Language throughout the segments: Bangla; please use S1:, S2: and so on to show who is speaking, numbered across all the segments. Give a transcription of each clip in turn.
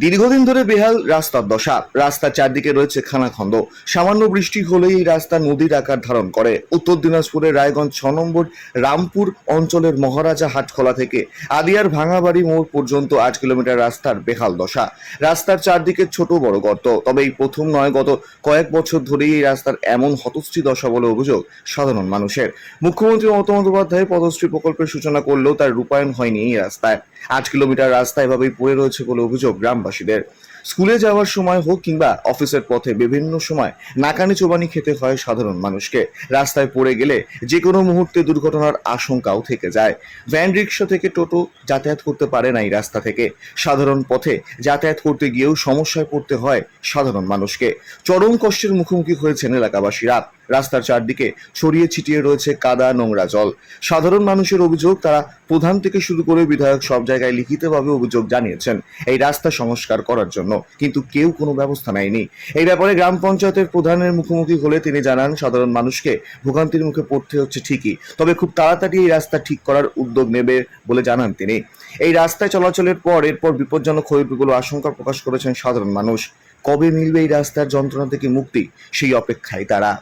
S1: দীর্ঘদিন ধরে বেহাল রাস্তার দশা। রাস্তার চারদিকে রয়েছে খানাখন্দ। সামান্য বৃষ্টি হলেই রাস্তা নদীর আকার ধারণ করে। উত্তর দিনাজপুরের রায়গঞ্জ ছ নম্বর রামপুর অঞ্চলের মহারাজা হাটখোলা থেকে আদিয়ার ভাঙাবাড়ি মোড় পর্যন্ত আট কিলোমিটার রাস্তার বেহাল দশা। রাস্তার চারদিকে ছোট বড় গর্ত। তবে এই প্রথম নয়, গত কয়েক বছর ধরেই এই রাস্তার এমন হতশ্রী দশা বলে অভিযোগ সাধারণ মানুষের। মুখ্যমন্ত্রী মমতা বন্দ্যোপাধ্যায় পদশ্রী প্রকল্পের সূচনা করলেও তার রূপায়ণ হয়নি এই রাস্তায়। আট কিলোমিটার রাস্তা এভাবেই পড়ে রয়েছে বলে অভিযোগ গ্রামবাসীদের স্কুলে যাওয়ার সময় হোক কিংবা অফিসের পথে বিভিন্ন সময় নাকানি চোবানি খেতে হয় সাধারণ মানুষকে। রাস্তায় পড়ে গেলে যে কোনো মুহূর্তে দুর্ঘটনার আশঙ্কাও থেকে যায়। ভ্যান রিক্সা থেকে টোটো যাতায়াত করতে পারে না এই রাস্তা থেকে। সাধারণ পথে যাতায়াত করতে গিয়েও সমস্যায় পড়তে হয় সাধারণ মানুষকে। চরম কষ্টের মুখোমুখি হয়েছেন এলাকাবাসীরা। রাস্তার চারদিকে ছড়িয়ে ছিটিয়ে রয়েছে কাদা নোংরা জল। সাধারণ মানুষের অভিযোগ, তারা প্রধান থেকে শুরু করে বিধায়ক সব জায়গায় লিখিতভাবে অভিযোগ জানিয়েছেন। এই রাস্তা সংস্কার করার জন্য কিন্তু কেউ কোনো ব্যবস্থা নেয়নি। এই ব্যাপারে গ্রাম পঞ্চায়েতের প্রধানের মুখোমুখি হলে তিনি জানান সাধারণ মানুষকে ভোগান্তির মুখে পড়তে হচ্ছে ঠিকই তবে খুব তাড়াতাড়ি এই রাস্তা ঠিক করার উদ্যোগ নেবে বলে জানান তিনি। এই রাস্তায় চলাচলের পর এরপর বিপজ্জনক হয়ে উঠবে আশঙ্কা প্রকাশ করেছেন সাধারণ মানুষ। কবে মিলবে এই রাস্তার যন্ত্রণা থেকে মুক্তি? সেই অপেক্ষায় তারা।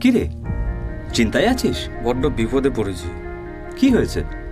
S2: কি রে চিন্তায় আছিস?
S3: বড্ড বিপদে পড়েছি।
S2: কি হয়েছে?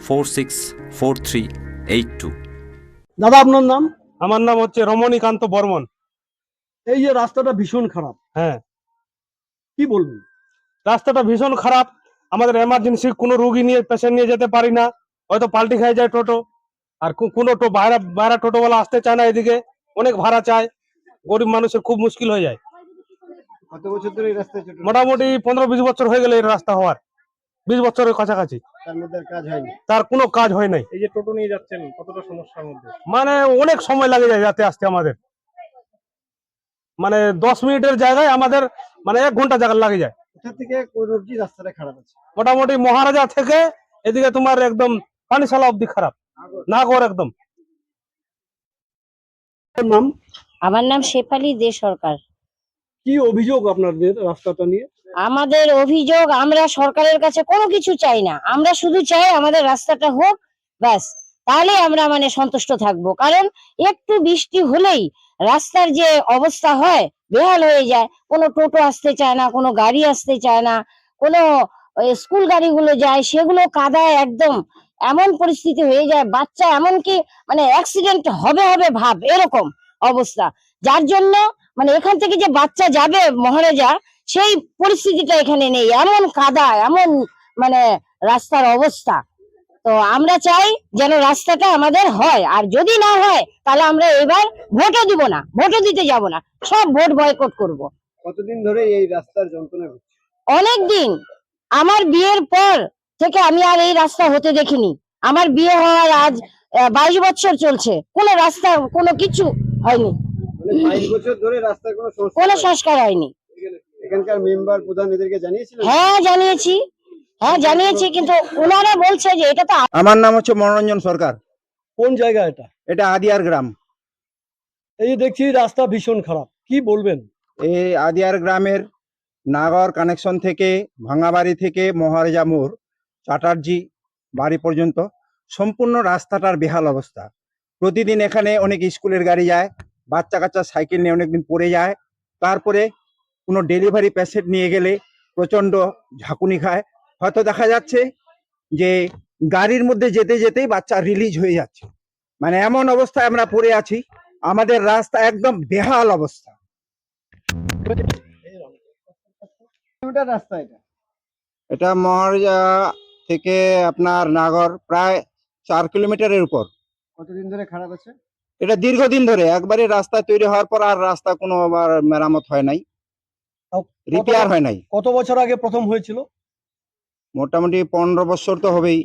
S2: four six four three eight two
S4: দাদা আপনার নাম?
S5: আমার নাম হচ্ছে রমণীকান্ত বর্মন।
S4: এই যে রাস্তাটা ভীষণ খারাপ।
S5: হ্যাঁ।
S4: কি বলবেন?
S5: রাস্তাটা ভীষণ খারাপ। আমাদের এমার্জেন্সি কোনো রুগী নিয়ে পেশেন্ট নিয়ে যেতে পারি না। হয়তো পাল্টি খাই যায় টোটো। আর কোনো টো ভাড়া ভাড়া টোটোওয়ালা আসতে চায় না এদিকে। অনেক ভাড়া চায়। গরিব মানুষের খুব মুশকিল হয়ে যায়। মোটামুটি পনেরো বিশ বছর হয়ে গেলে এই রাস্তা হওয়ার। বিশ বছরের কাছাকাছি।
S4: তার মধ্যে কাজ হয়নি?
S5: তার কোনো কাজ হয় নাই।
S6: এই যে টোটো নিয়ে যাচ্ছেন কতটা সমস্যার মধ্যে?
S5: মানে অনেক সময় লাগে যায় যাতে আসতে আমাদের। মানে দশ মিনিটের জায়গায় আমাদের মানে এক ঘণ্টা জায়গা লাগে যায়।
S4: কোথা থেকে কোন অবধি রাস্তাটা খারাপ আছে?
S5: মোটামুটি মহারাজা থেকে এদিকে তোমার একদম পানিশালা অব্দি খারাপ। নাগর। একদম।
S4: আপনার নাম
S7: আমার নাম শেফালি দে সরকার।
S4: কি অভিযোগ আপনাদের রাস্তাটা নিয়ে?
S7: আমাদের অভিযোগ আমরা সরকারের কাছে কোনো কিছু চাই না। আমরা শুধু চাই আমাদের রাস্তাটা হোক, ব্যাস। তাহলে আমরা মানে সন্তুষ্ট থাকব। কারণ একটু বৃষ্টি হলেই রাস্তার যে অবস্থা হয়, বেহাল হয়ে যায়। কোনো টোটো আসতে চায় না, কোনো গাড়ি আসতে চায় না, কোনো স্কুল গাড়িগুলো যায়, সেগুলো কাদায় একদম এমন পরিস্থিতি হয়ে যায়, বাচ্চা এমনকি মানে অ্যাক্সিডেন্ট হবে হবে ভাব, এরকম অবস্থা। যার জন্য মানে এখান থেকে যে বাচ্চা যাবে মহারাজা সেই পরিস্থিতিটা এখানে নেই। এমন কাদা এমন মানে রাস্তার অবস্থা। তো আমরা চাই যেন রাস্তাটা আমাদের হয়। আর যদি না হয় তাহলে আমরা এবার ভোটও দিব না ভোটও দিতে যাব না। সব ভোট বয়কট করব।
S4: কতদিন ধরে এই রাস্তার যন্ত্রণা হচ্ছে?
S7: অনেক দিন। আমার বিয়ের পর থেকে আমি আর এই রাস্তা হতে দেখিনি। আমার বিয়ে হওয়ার আজ বাইশ বছর চলছে। কোনো রাস্তা কোনো কিছু হয়নি।
S4: মানে বাইশ বছর ধরে রাস্তার কোনো।
S7: সংস্কার হয়নি।
S4: এখানকার মেম্বার প্রধান এদেরকে জানিয়েছিলেন?
S7: হ্যাঁ জানিয়েছি। হ্যাঁ জানিয়েছি কিন্তু ওনারা বলছে যে এটা তো
S8: আমার নাম হচ্ছে মনোরঞ্জন সরকার।
S4: কোন জায়গা এটা?
S8: এটা আদিয়ার গ্রাম।
S4: এই যে দেখছি রাস্তা ভীষণ খারাপ। কি বলবেন?
S8: এই আদিয়ার গ্রামের নাগর কানেকশন থেকে ভাঙাবাড়ি থেকে মহারাজা মোড় চাটার্জি বাড়ি পর্যন্ত সম্পূর্ণ রাস্তাটার বেহাল অবস্থা। প্রতিদিন এখানে অনেক স্কুলের গাড়ি যায় বাচ্চা কাচ্চা সাইকেল নিয়ে অনেকদিন পড়ে যায়। তারপরে কোনো ডেলিভারি পেশেন্ট নিয়ে গেলে প্রচণ্ড ঝাঁকুনি খায়। হয়তো দেখা যাচ্ছে যে গাড়ির মধ্যে যেতে যেতেই বাচ্চা রিলিজ হয়ে যাচ্ছে। মানে এমন অবস্থায় আমরা পড়ে আছি। আমাদের রাস্তা একদম বেহাল অবস্থা।
S4: রাস্তা এটা?
S8: এটা মহারাজা থেকে আপনার নাগর প্রায় চার কিলোমিটারের উপর।
S4: কতদিন ধরে খারাপ আছে?
S8: এটা দীর্ঘদিন ধরে একবারে রাস্তা তৈরি হওয়ার পর আর রাস্তা কোনো আবার মেরামত হয় নাই। রিপেয়ার হয় নাই।
S4: কত বছর আগে প্রথম হয়েছিল?
S8: মোটামুটি পনেরো বছর তো হবেই।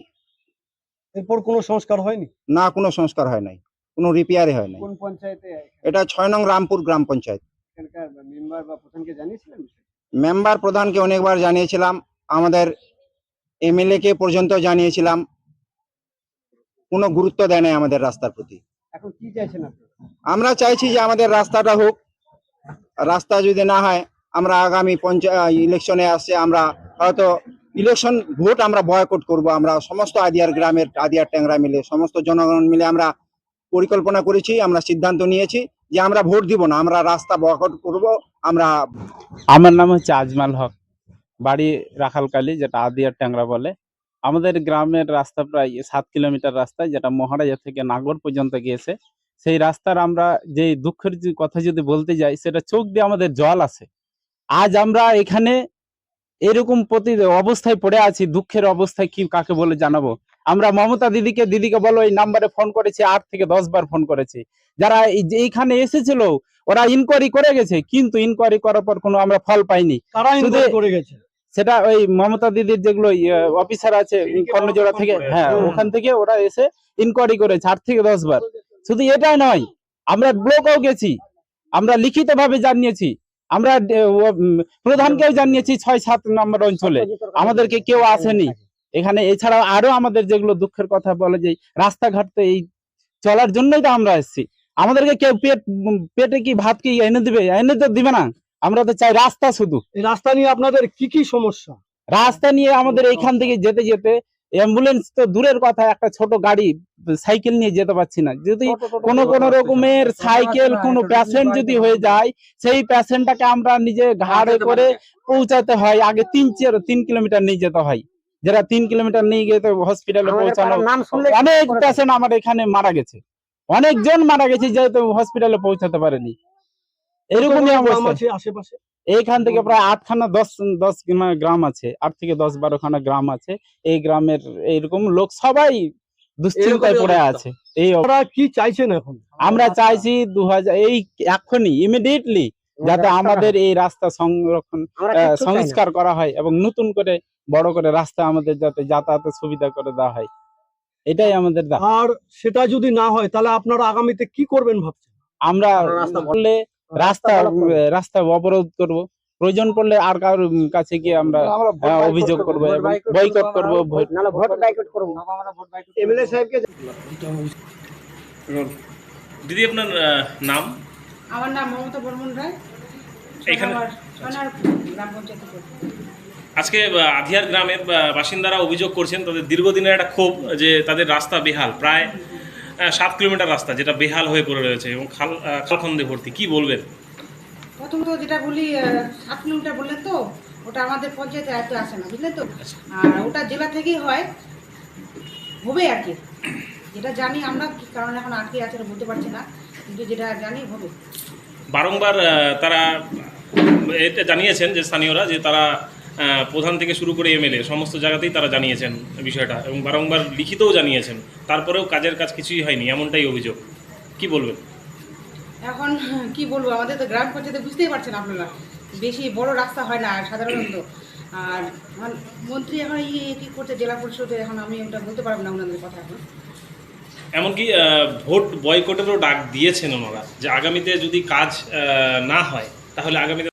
S4: এরপর কোনো সংস্কার হয়নি?
S8: না কোনো সংস্কার হয় নাই। কোনো রিপেয়ারই হয় না
S4: কোন পঞ্চায়েতে?
S8: এটা ছয় নং রামপুর গ্রাম পঞ্চায়েত।
S4: মেম্বার বা প্রধানকে জানিয়েছিলেন
S8: মেম্বার প্রধানকে অনেকবার জানিয়েছিলাম। আমাদের এমএলএ কে পর্যন্ত জানিয়েছিলাম। কোনো গুরুত্ব দেয় নাই আমাদের রাস্তার প্রতি।
S4: এখন কি চাইছেন
S8: আমরা চাইছি যে আমাদের রাস্তাটা হোক রাস্তা যদি না হয় আমরা আগামী পঞ্চায়েত ইলেকশনে আসছে আমরা হয়তো ইলেকশন ভোট আমরা বয়কট করব আমরা সমস্ত আদিয়ার গ্রামের আদিয়ার ট্যাংরা মিলে সমস্ত জনগণ মিলে আমরা পরিকল্পনা করেছি আমরা সিদ্ধান্ত নিয়েছি যে আমরা ভোট দিব না আমরা রাস্তা বয়কট করব আমরা
S9: আমার নাম হচ্ছে আজমাল হক বাড়ি রাখালকালী যেটা আদিয়ার ট্যাংরা বলে। আমাদের গ্রামের রাস্তা প্রায় সাত কিলোমিটার রাস্তা যেটা মহারাজা থেকে নাগর পর্যন্ত গিয়েছে। সেই রাস্তার আমরা যে দুঃখের কথা যদি বলতে যাই সেটা চোখ দিয়ে আমাদের জল আসে আজ আমরা এখানে এরকম প্রতি অবস্থায় পড়ে আছি দুঃখের অবস্থায় কি কাকে বলে জানাব? আমরা মমতা দিদিকে দিদিকে বলো এই নাম্বারে ফোন করেছি আট থেকে দশ বার ফোন করেছি। যারা এইখানে এসেছিল ওরা ইনকোয়ারি করে গেছে কিন্তু ইনকোয়ারি করার পর কোনো আমরা ফল পাইনি। শুধু-
S4: করে গেছে।
S9: সেটা ওই মমতা দিদির যেগুলো অফিসার আছে কর্ণজোড়া থেকে হ্যাঁ ওখান থেকে ওরা এসে ইনকোয়ারি করেছে আট থেকে দশ বার। শুধু এটাই নয় আমরা ব্লকেও গেছি আমরা লিখিত ভাবে জানিয়েছি আমরা প্রধানকেও জানিয়েছি ছয় সাত নম্বর অঞ্চলে আমাদেরকে কেউ আসেনি। এখানে এছাড়াও আরও আমাদের যেগুলো দুঃখের কথা বলে যে রাস্তাঘাট তো এই চলার জন্যই তো আমরা এসেছি। আমাদেরকে কেউ পেট পেটে কি ভাত কি এনে দিবে? এনে তো দিবে না। আমরা তো চাই রাস্তা শুধু।
S4: রাস্তা নিয়ে আপনাদের কি কি সমস্যা?
S9: রাস্তা নিয়ে আমাদের এইখান থেকে যেতে যেতে অ্যাম্বুলেন্স তো দূরের কথা একটা ছোট গাড়ি সাইকেল নিয়ে যেতে পারছি না। যদি কোনো কোনো রকমের সাইকেল কোনো পেশেন্ট যদি হয়ে যায় সেই পেশেন্টটাকে আমরা নিজে ঘাড়ে করে পৌঁছাতে হয়। আগে তিন চার তিন কিলোমিটার নিয়ে যেতে হয়। যারা তিন কিলোমিটার নিয়ে গিয়ে হসপিটালে পৌঁছানো অনেক পেশেন্ট আমার এখানে মারা গেছে। অনেকজন মারা গেছে যেহেতু হসপিটালে পৌঁছাতে পারেনি। এরকমই অবস্থা।
S4: আশেপাশে?
S9: এইখান থেকে প্রায় আটখানা দশ দশ গ্রাম- গ্রাম আছে। আট থেকে দশ বারোখানা গ্রাম আছে। এই গ্রামের এইরকম লোক সবাই দুশ্চিন্তায় পড়ে আছে। এই
S4: আপনারা কি চাইছেন এখন?
S9: আমরা চাইছি দু হাজার এই এখনই ইমিডিয়েটলি যাতে আমাদের এই রাস্তা সংরক্ষণ সংস্কার করা হয় এবং নতুন করে বড় করে রাস্তা আমাদের যাতে যাতায়াতের সুবিধা করে দেওয়া হয়। এটাই আমাদের
S4: আর সেটা যদি না হয় তাহলে আপনারা আগামীতে কি করবেন ভাবছেন?
S9: আমরা বললে রাস্তা রাস্তা অবরোধ করব। প্রয়োজন পড়লে আর কারোর কাছে গিয়ে আমরা অভিযোগ করব বয়কট করব ভোট
S4: এমএলএ সাহেবকে
S6: দিদি আপনার নাম?
S10: আমার নাম মমতা বর্মন রায়।
S6: এখানে- আজকে আধিয়ার গ্রামের বাসিন্দারা অভিযোগ করছেন তাদের দীর্ঘদিনের একটা ক্ষোভ যে তাদের রাস্তা বেহাল। প্রায় সাত কিলোমিটার রাস্তা যেটা বেহাল হয়ে পড়ে রয়েছে এবং খাল খালখন্দে ভর্তি। কি বলবেন?
S10: প্রথমত যেটা বলি সাত কিলোমিটার বললেন তো ওটা আমাদের পঞ্চায়েতে আয়ত্তে আসে না বুঝলেন তো? আর ওটা জেলা থেকেই হয় হবে আর কি। যেটা জানি আমরা কি কারণ এখন আটকে আছে বলতে পারছি না কিন্তু যেটা জানি হবে।
S6: বারংবার তারা এটা জানিয়েছেন যে স্থানীয়রা যে তারা প্রধান থেকে শুরু করে এমএলএ সমস্ত জায়গাতেই তারা জানিয়েছেন বিষয়টা এবং বারংবার লিখিতও জানিয়েছেন। তারপরেও কাজের কাজ কিছুই হয়নি এমনটাই অভিযোগ। কি বলবেন?
S10: এখন কি বলব আমাদের তো গ্রাম পঞ্চায়েতে বুঝতেই পারছেন আপনারা। বেশি বড় রাস্তা হয় না সাধারণত। আর মন্ত্রী এখন ইয়ে কি করছে জেলা পরিষদে এখন আমি ওটা বলতে পারব না ওনাদের কথা এখন।
S6: এমনকি ভোট বয়কটেরও ডাক দিয়েছেন ওনারা যে আগামীতে যদি কাজ না হয় তাহলে আগামীতে